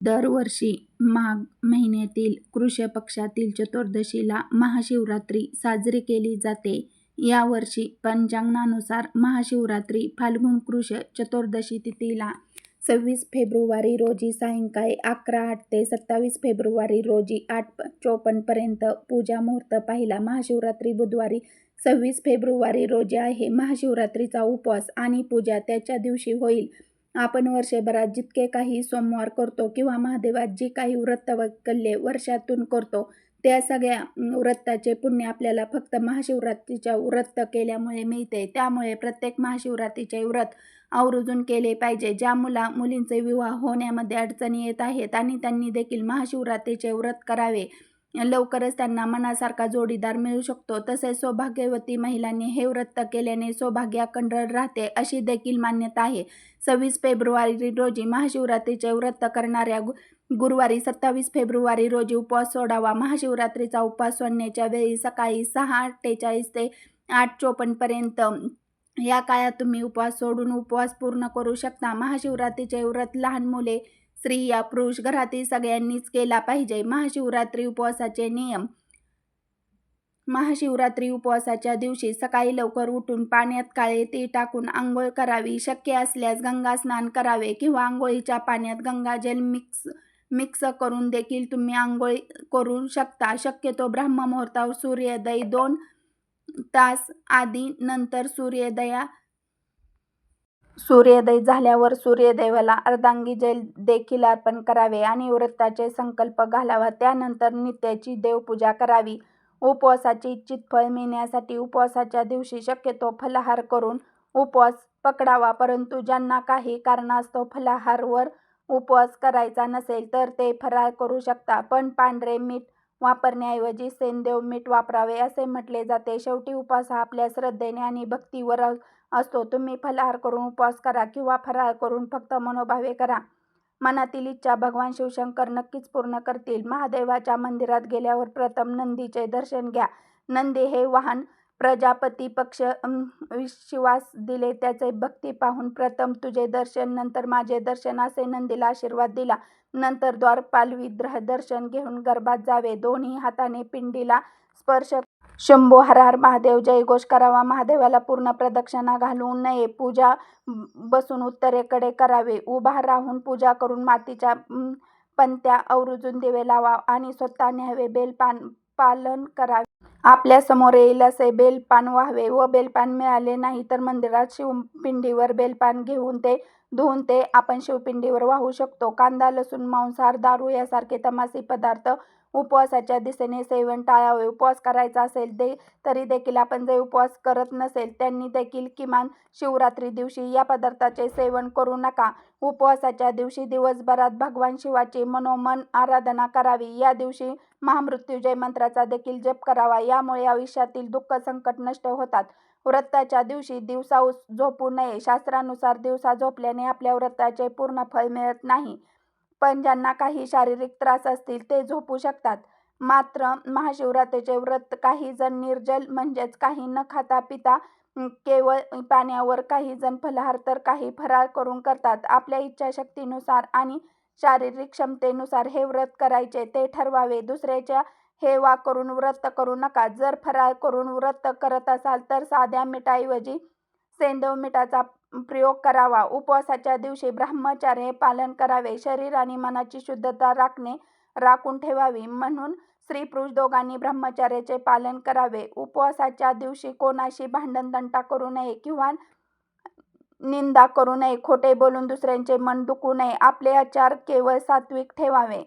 दरवर्षी माघ महिन्यातील कृष्ण पक्षातील चतुर्दशीला महाशिवरात्री साजरी केली जाते. यावर्षी पंचांगानुसार महाशिवरात्री फाल्गुन कृष्ण चतुर्दशी तिथीला सव्वीस फेब्रुवारी रोजी सायंकाळी अकरा आठ ते सत्तावीस फेब्रुवारी रोजी आठ चोपन्न पर्यंत पूजा मुहूर्त पाहिला. महाशिवरात्री बुधवारी सव्वीस फेब्रुवारी रोजी आहे. महाशिवरात्रीचा उपवास आणि पूजा त्याच्या दिवशी होईल. आपण वर्षभरात जितके काही सोमवार करतो किंवा महादेवात जी काही व्रतवैकल्ये वर्षातून करतो त्या सगळ्या व्रताचे पुण्य आपल्याला फक्त महाशिवरात्रीच्या व्रत केल्यामुळे मिळते. त्यामुळे प्रत्येक महाशिवरात्रीचे व्रत आवर्जून केले पाहिजे. ज्या मुला मुलींचे विवाह होण्यामध्ये अडचणी येत आहेत आणि त्यांनी देखील महाशिवरात्रीचे व्रत करावे. लवकरच त्यांना मनासारखा जोडीदार मिळू शकतो. तसेच सौभाग्यवती महिलांनी हे व्रत केल्याने सौभाग्य अखंड राहते अशी देखील मान्यता आहे. सव्वीस फेब्रुवारी रोजी महाशिवरात्रीचे व्रत करणाऱ्या गुरुवारी सत्तावीस फेब्रुवारी रोजी उपवास सोडावा. महाशिवरात्रीचा उपवास सोडण्याच्या वेळी सकाळी सहा अठ्ठेचाळीस ते आठ चोपन्नपर्यंत या काळात तुम्ही उपवास सोडून उपवास पूर्ण करू शकता. महाशिवरात्रीचे व्रत लहान मुले, स्त्रिया, पुरुष, घरातील सगळ्यांनीच केला पाहिजे. महाशिवरात्री उपवासाचे नियम महाशिवरात्री उपवासाच्या दिवशी सकाळी लवकर उठून पाण्यात काळे ते टाकून आंघोळ करावी. शक्य असल्यास गंगास्नान करावे किंवा आंघोळीच्या पाण्यात गंगाजल मिक्स मिक्स करून देखील तुम्ही आंघोळ करू शकता. शक्यतो ब्राह्ममुहूर्तावर सूर्योदय दोन तास आधी नंतर सूर्योदया सूर्योदय झाल्यावर सूर्यदेवाला अर्धांगी जल देखील अर्पण करावे आणि व्रताचे संकल्प घालावा. त्यानंतर नित्याची देवपूजा करावी. उपवासाचे इच्छित फळ मिळण्यासाठी उपवासाच्या दिवशी शक्यतो फलाहार करून उपवास पकडावा. परंतु ज्यांना काही कारणास्तव फलाहारवर उपवास करायचा नसेल तर ते फराळ करू शकता पण पांढरे मीठ वापरण्याऐवजी सैंधव मीठ वापरावे असे म्हटले जाते. शेवटी उपवास हा आपल्या श्रद्धेने आणि भक्तीवर असतो. तुम्ही फलाहार करून उपवास करा किंवा फराळ करून फक्त मनोभावे करा. मनातील इच्छा भगवान शिवशंकर नक्कीच पूर्ण करतील. महादेवाच्या मंदिरात गेल्यावर प्रथम नंदीचे दर्शन घ्या. नंदी हे वाहन प्रजापती पक्ष विश्वास दिले त्याचे भक्ती पाहून प्रथम तुझे दर्शन नंतर माझे दर्शन असे नंदीला आशीर्वाद दिला. नंतर द्वारपाल दर्शन घेऊन गर्भात जावे. दोन्ही हाताने पिंडीला स्पर्श शंभो हर हर महादेव जयघोष करावा. महादेवाला पूर्ण प्रदक्षिणा घालू नये. पूजा बसून उत्तरेकडे करावे उभा राहून पूजा करून मातीच्या पंत्या अवरुजून दिवे लावा आणि स्वतः न्यावे. बेलपान पालन करावे. आपल्यासमोर येईल असे बेलपान व्हावे व बेलपान मिळाले नाही तर मंदिरात शिवपिंडीवर बेलपान घेऊन ते धुवून ते आपण शिवपिंडीवर वाहू शकतो. कांदा, लसूण, मांसाहार, दारू यासारखे तमासी पदार्थ उपवासाच्या दिशेने सेवन टाळावे. उपवास करायचा असेल दे तरी देखील आपण जे उपवास करत नसेल त्यांनी देखील किमान शिवरात्री दिवशी या पदार्थाचे सेवन करू नका. उपवासाच्या दिवशी दिवसभरात भगवान शिवाची मनोमन आराधना करावी. या दिवशी महामृत्युजय मंत्राचा देखील जप करावा. यामुळे आयुष्यातील दुःख संकट नष्ट होतात. व्रताच्या दिवशी दिवसा झोपू नये. शास्त्रानुसार दिवसा झोपल्याने आपल्या व्रताचे पूर्ण फळ मिळत नाही. पण ज्यांना काही शारीरिक त्रास असतील ते झोपू शकतात. मात्र महाशिवरात्रीचे व्रत काही जण निर्जल म्हणजेच काही न खाता पिता केवळ पाण्यावर, काही जण फलाहार तर काही फराळ करून करतात. आपल्या इच्छाशक्तीनुसार आणि शारीरिक क्षमतेनुसार हे व्रत करायचे ते ठरवावे. दुसऱ्याच्या हेवा करून व्रत करू नका. जर फराळ करून व्रत करत असाल तर साध्या मिठाऐवजी सेंदव मिठाचा प्रयोग करावा. उपवासाच्या दिवशी ब्रह्मचर्य पालन करावे. शरीर आणि मनाची शुद्धता राखणे राखून ठेवावी म्हणून स्त्री-पुरुष दोघांनी ब्रह्मचार्याचे पालन करावे. उपवासाच्या दिवशी कोणाशी भांडणदंटा करू नये किंवा निंदा करू नये. खोटे बोलून दुसऱ्यांचे मन दुखू नये. आपले आचार केवळ सात्विक ठेवावे.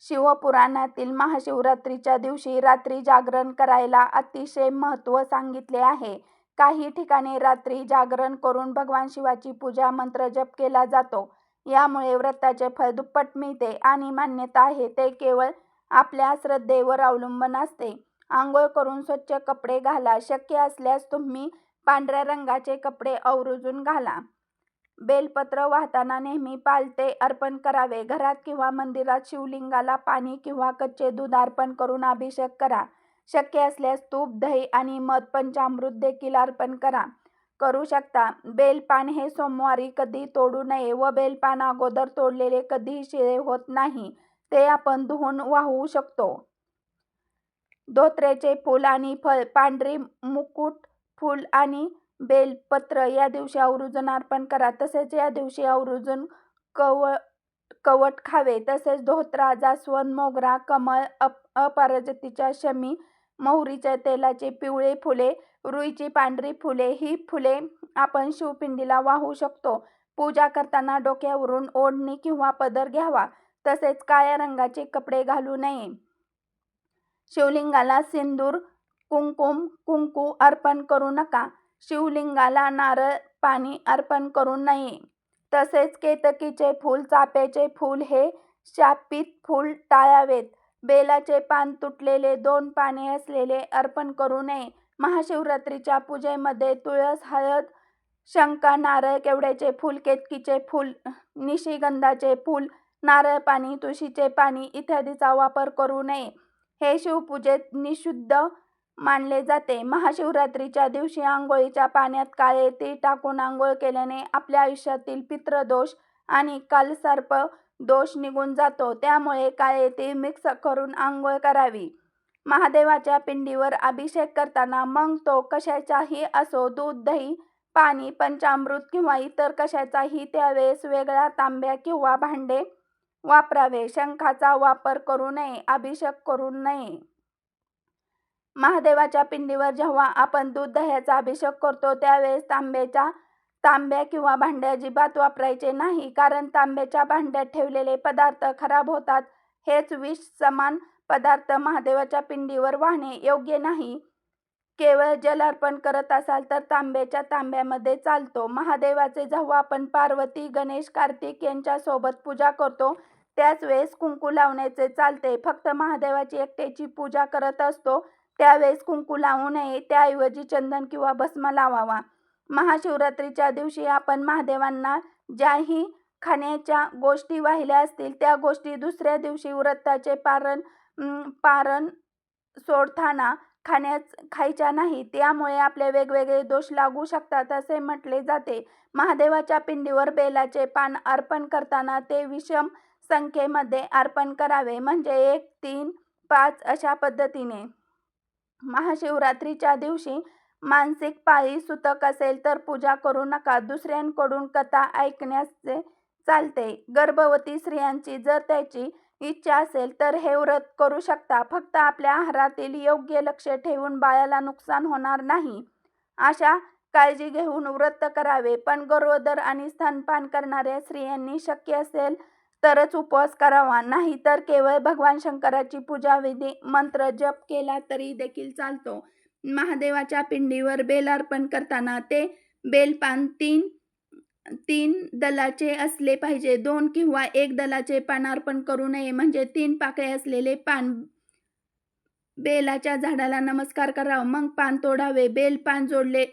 शिवपुराणातील महाशिवरात्रीच्या दिवशी रात्री जागरण करायला अतिशय महत्त्व सांगितले आहे. काही ठिकाणी रात्री जागरण करून भगवान शिवाची पूजा, मंत्रजप केला जातो. यामुळे व्रताचे फळ दुप्पट मिळते आणि मान्यता आहे ते केवळ आपल्या श्रद्धेवर अवलंबून असते. आंघोळ करून स्वच्छ कपडे घाला. शक्य असल्यास तुम्ही पांढऱ्या रंगाचे कपडे अवरुजून घाला. बेलपत्र वाहताना नेहमी पालथे अर्पण करावे. घरात किंवा मंदिरात शिवलिंगाला पाणी किंवा कच्चे दूध अर्पण करून अभिषेक करा. शक्य असल्यास तूप, दही आणि मध, पंचामृत देखील अर्पण करा. करू शकता. बेलपान हे सोमवारी कधी तोडू नये व बेलपान अगोदर तोडलेले कधीही शिळे होत नाही ते आपण धुवून वाहू शकतो. धोत्रेचे फूल आणि फळ पांढरी मुकुट फूल आणि बेलपत्र या दिवशी आवर्जून अर्पण करा. तसेच या दिवशी आवर्जून कव कवट खावे. तसेच धोत्रा जास्वंद मोगरा कमळ अप अपराजितेच्या शमी मोहरीच्या तेलाची पिवळी फुले रुईची पांढरी फुले ही फुले आपण शिवपिंडीला वाहू शकतो. पूजा करताना डोक्यावरून ओढणी किंवा पदर घ्यावा तसेच काळ्या रंगाचे कपडे घालू नये. शिवलिंगाला सिंदूर कुंकुम कुंकू अर्पण करू नका. शिवलिंगाला नारळ पाणी अर्पण करू नये. तसेच केतकीचे फूल चाफ्याचे फूल हे शापित फूल टाळावेत. बेलाचे पान तुटलेले दोन पाने असलेले अर्पण करू नये. महाशिवरात्रीच्या पूजेमध्ये तुळस हळद शंका नारळ केवड्याचे फूल केतकीचे फूल निशिगंधाचे फूल नारळ पाणी तुळशीचे पाणी इत्यादीचा वापर करू नये. हे शिवपूजेत निशुद्ध मानले जाते. महाशिवरात्रीच्या दिवशी आंघोळीच्या पाण्यात काळे तीळ टाकून आंघोळ केल्याने आपल्या आयुष्यातील पितृदोष आणि कालसर्प दोष निघून जातो. त्यामुळे काळे तीळ मिक्स करून आंघोळ करावी. महादेवाच्या पिंडीवर अभिषेक करताना मग तो कशाचाही असो दूध दही पाणी पंचामृत किंवा इतर कशाचाही त्यावेळेस वेगळा तांब्या किंवा भांडे वापरावे. शंखाचा वापर करू नये अभिषेक करू नये. महादेवाच्या पिंडीवर जेव्हा आपण दूध दह्याचा अभिषेक करतो त्यावेळेस तांब्याच्या तांब्या किंवा भांडे अजिबात वापरायचे नाही कारण तांब्याच्या भांड्यात ठेवलेले पदार्थ खराब होतात. हेच विष समान पदार्थ महादेवाच्या पिंडीवर वाहणे योग्य नाही. केवळ जल अर्पण करत असाल तर तांब्याच्या तांब्यामध्ये चालतो. महादेवाचे जेव्हा आपण पार्वती गणेश कार्तिक यांच्या सोबत पूजा करतो त्याच वेळेस कुंकू लावण्याचे चालते. फक्त महादेवाची एकट्याची पूजा करत असतो त्यावेळेस कुंकू लावू नये त्याऐवजी चंदन किंवा भस्म लावावा. महाशिवरात्रीच्या दिवशी आपण महादेवांना ज्याही खाण्याच्या गोष्टी वाहिल्या असतील त्या गोष्टी दुसऱ्या दिवशी व्रताचे पारण पारण सोडताना खाण्याच खायच्या नाही. त्यामुळे आपले वेगवेगळे दोष लागू शकतात असे म्हटले जाते. महादेवाच्या पिंडीवर बेलाचे पान अर्पण करताना ते विषम संख्येमध्ये अर्पण करावे. म्हणजे एक तीन पाच अशा पद्धतीने. महाशिवरात्रीच्या दिवशी मानसिक पाळी सुतक असेल तर पूजा करू नका. दुसऱ्यांकडून कथा ऐकण्याचे चालते. गर्भवती स्त्रियांची जर त्याची इच्छा असेल तर हे व्रत करू शकता. फक्त आपल्या आहारातील योग्य लक्ष ठेवून बाळाला नुकसान होणार नाही. अशा काळजी घेऊन व्रत करावे. पण गरोदर आणि स्तनपान करणाऱ्या स्त्रियांनी शक्य असेल तरच उपवास करावा. नाही तर केवळ भगवान शंकराची पूजा विधी मंत्र जप केला तरी देखील चालतो. महादेवाच्या पिंडीवर बेल अर्पण करताना ते बेलपान तीन तीन दलाचे असले पाहिजे. दोन किंवा एक दलाचे पान अर्पण करू नये. म्हणजे तीन पाकळे असलेले पान बेलाच्या झाडाला नमस्कार करावा. मग पान तोडावे. बेल पान जोडले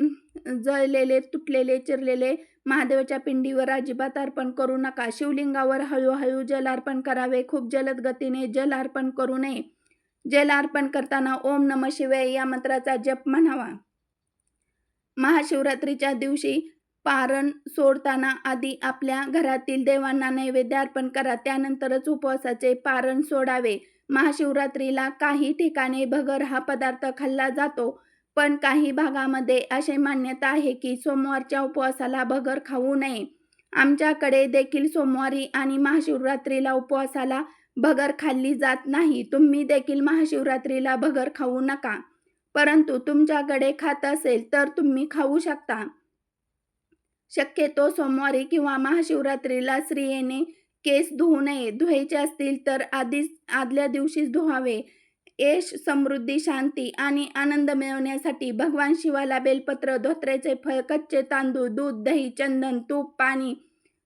जळलेले तुटलेले चिरलेले महादेवाच्या पिंडीवर अजिबात अर्पण करू नका. शिवलिंगावर हळूहळू जल अर्पण करावे. खूप जलद गतीने जल अर्पण करू नये. जल अर्पण करताना ओम नम शिवाय या मंत्राचा जप म्हणावा. महाशिवरात्रीच्या दिवशी पारण सोडताना आधी आपल्या घरातील देवांना नैवेद्य अर्पण करा. त्यानंतरच उपवासाचे पारण सोडावे. महाशिवरात्रीला काही ठिकाणी भगर हा पदार्थ खाल्ला जातो पण काही भागामध्ये असे मान्यता आहे की सोमवारच्या उपवासाला भगर खाऊ नये. आमच्याकडे देखील सोमवारी आणि महाशिवरात्रीला उपवासाला भगर खाल्ली जात नाही. तुम्ही देखील महाशिवरात्रीला भगर खाऊ नका. परंतु तुमच्याकडे खात असेल तर तुम्ही खाऊ शकता. शक्यतो सोमवारी किंवा महाशिवरात्रीला स्त्रियेने केस धुवू नये. धुवायचे असतील तर आधीच आदल्या दिवशीच धुवावे. यश समृद्धी शांती आणि आनंद मिळवण्यासाठी भगवान शिवाला बेलपत्र धोत्र्याचे फळ कच्चे तांदूळ दूध दही चंदन तूप पाणी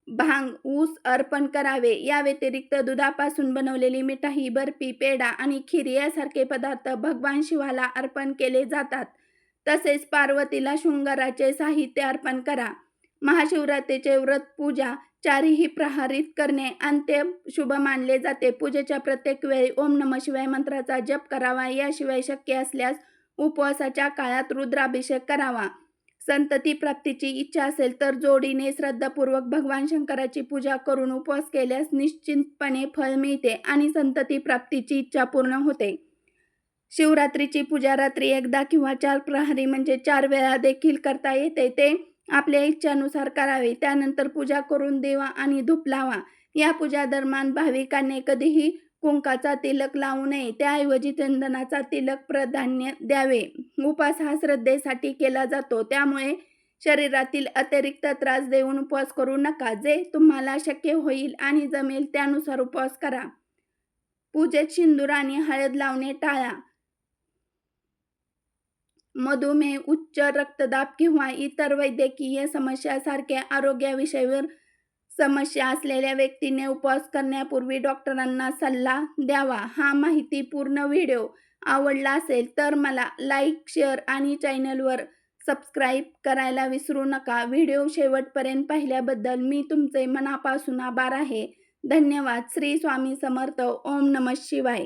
भांग ऊस अर्पण करावे. या व्यतिरिक्त दुधापासून बनवलेली मिठाई बर्फी पेढा आणि खीर यासारखे पदार्थ भगवान शिवाला अर्पण केले जातात. तसेच पार्वतीला शृंगाराचे साहित्य अर्पण करा. महाशिवरात्रीचे व्रत पूजा चारीही प्रहारित करणे अंत्य शुभ मानले जाते. पूजेच्या प्रत्येक वेळी ओम नम शिवाय मंत्राचा जप करावा. याशिवाय शक्य असल्यास उपवासाच्या काळात रुद्राभिषेक करावा. संतती प्राप्तीची इच्छा असेल तर जोडीने श्रद्धापूर्वक भगवान शंकराची पूजा करून उपवास केल्यास निश्चितपणे फळ मिळते आणि संतती प्राप्तीची इच्छा पूर्ण होते. शिवरात्रीची पूजा रात्री एकदा किंवा चार प्रहरी म्हणजे चार वेळा देखील करता येते. ते आपल्या इच्छानुसार करावे. त्यानंतर पूजा करून देवा आणि धूप लावा. या पूजा दरम्यान भाविकांनी कधीही कुंकाचा तिलक लावू नये. त्याऐवजी चंदनाचा तिलक प्राधान्य द्यावे. उपास हा श्रद्धेसाठी केला जातो. त्यामुळे शरीरातील अतिरिक्त त्रास देऊन उपवास करू नका. जे तुम्हाला शक्य होईल आणि जमेल त्यानुसार उपवास करा. पूजेत सिंदूर आणि हळद लावणे टाळा. मधुमेह उच्च रक्तदाब किंवा इतर वैद्यकीय समस्यासारख्या आरोग्याविषयीवर समस्या असलेल्या व्यक्तीने उपवास करण्यापूर्वी डॉक्टरांना सल्ला द्यावा. हा माहितीपूर्ण व्हिडिओ आवडला असेल तर मला लाईक शेअर आणि चॅनलवर सबस्क्राईब करायला विसरू नका. व्हिडिओ शेवटपर्यंत पाहिल्याबद्दल मी तुमचे मनापासून आभार आहे. धन्यवाद. श्री स्वामी समर्थ. ओम नम शिवाय.